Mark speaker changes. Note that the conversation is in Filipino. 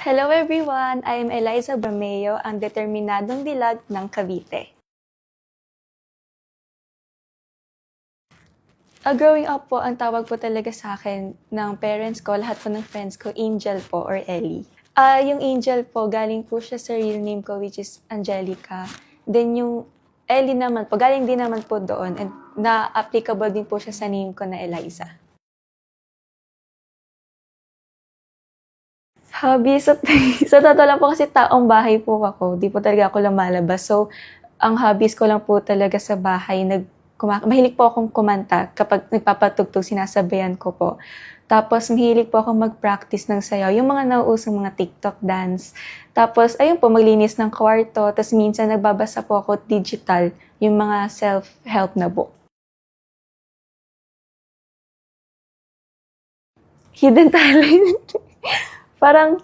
Speaker 1: Hello everyone! I am Eliza Bromeo, ang determinadong dilag ng Cavite. Ah, growing up po, ang tawag po talaga sa akin ng parents ko, lahat po ng friends ko, Angel po or Ellie. Ah, yung Angel po, galing po siya sa real name ko which is Angelica. Then yung Ellie naman po, galing din naman po doon and na-applicable din po siya sa name ko na Eliza. Hobby, sa, sa totoo lang po kasi taong bahay po ako. Di po talaga ako lumalabas. So, ang hobbies ko lang po talaga sa bahay, nag, kuma- mahilig po akong kumanta. Kapag nagpapatugtog, sinasabayan ko po. Tapos, mahilig po akong mag-practice ng sayaw. Yung mga nauusong mga TikTok dance. Tapos, ayun po, maglinis ng kwarto. Tapos, minsan nagbabasa po ako digital, yung mga self-help na book. Hidden talent. Parang